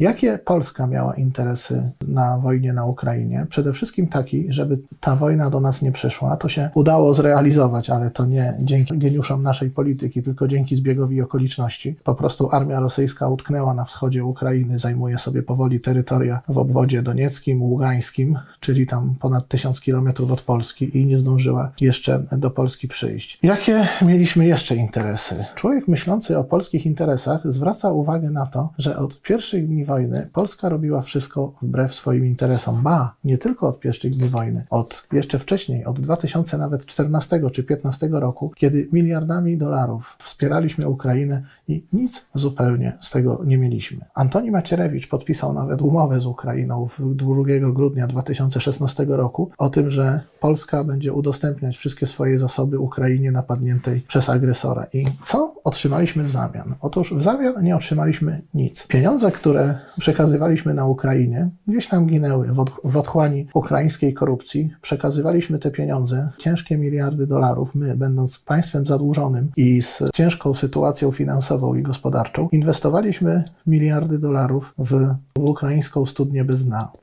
Jakie Polska miała interesy na wojnie na Ukrainie? Przede wszystkim taki, żeby ta wojna do nas nie przyszła. To się udało zrealizować, ale to nie dzięki geniuszom naszej polityki, tylko dzięki zbiegowi okoliczności. Po prostu armia rosyjska utknęła na wschodzie Ukrainy, zajmuje sobie powoli terytoria w obwodzie donieckim, ługańskim, czyli tam ponad tysiąc kilometrów od Polski i nie zdążyła jeszcze do Polski przyjść. Jakie mieliśmy jeszcze interesy? Człowiek myślący o polskich interesach zwraca uwagę na to, że od pierwszych dni wojny Polska robiła wszystko wbrew swoim interesom. Ba, nie tylko od pierwszych dni wojny, od jeszcze wcześniej, od 2000 nawet 14 czy 15 roku, kiedy miliardami dolarów wspieraliśmy Ukrainę i nic zupełnie z tego nie mieliśmy. Antoni Macierewicz podpisał nawet umowę z Ukrainą w 2 grudnia 2016 roku o tym, że Polska będzie udostępniać wszystkie swoje zasoby Ukrainie napadniętej przez agresora. I co otrzymaliśmy w zamian? Otóż w zamian nie otrzymaliśmy nic. Pieniądze, które przekazywaliśmy na Ukrainie, gdzieś tam ginęły w otchłani ukraińskiej korupcji. Przekazywaliśmy te pieniądze, ciężkie miliardy dolarów, my, będąc państwem zadłużonym i z ciężką sytuacją finansową i gospodarczą, inwestowaliśmy miliardy dolarów w ukraińską studnię bez dna.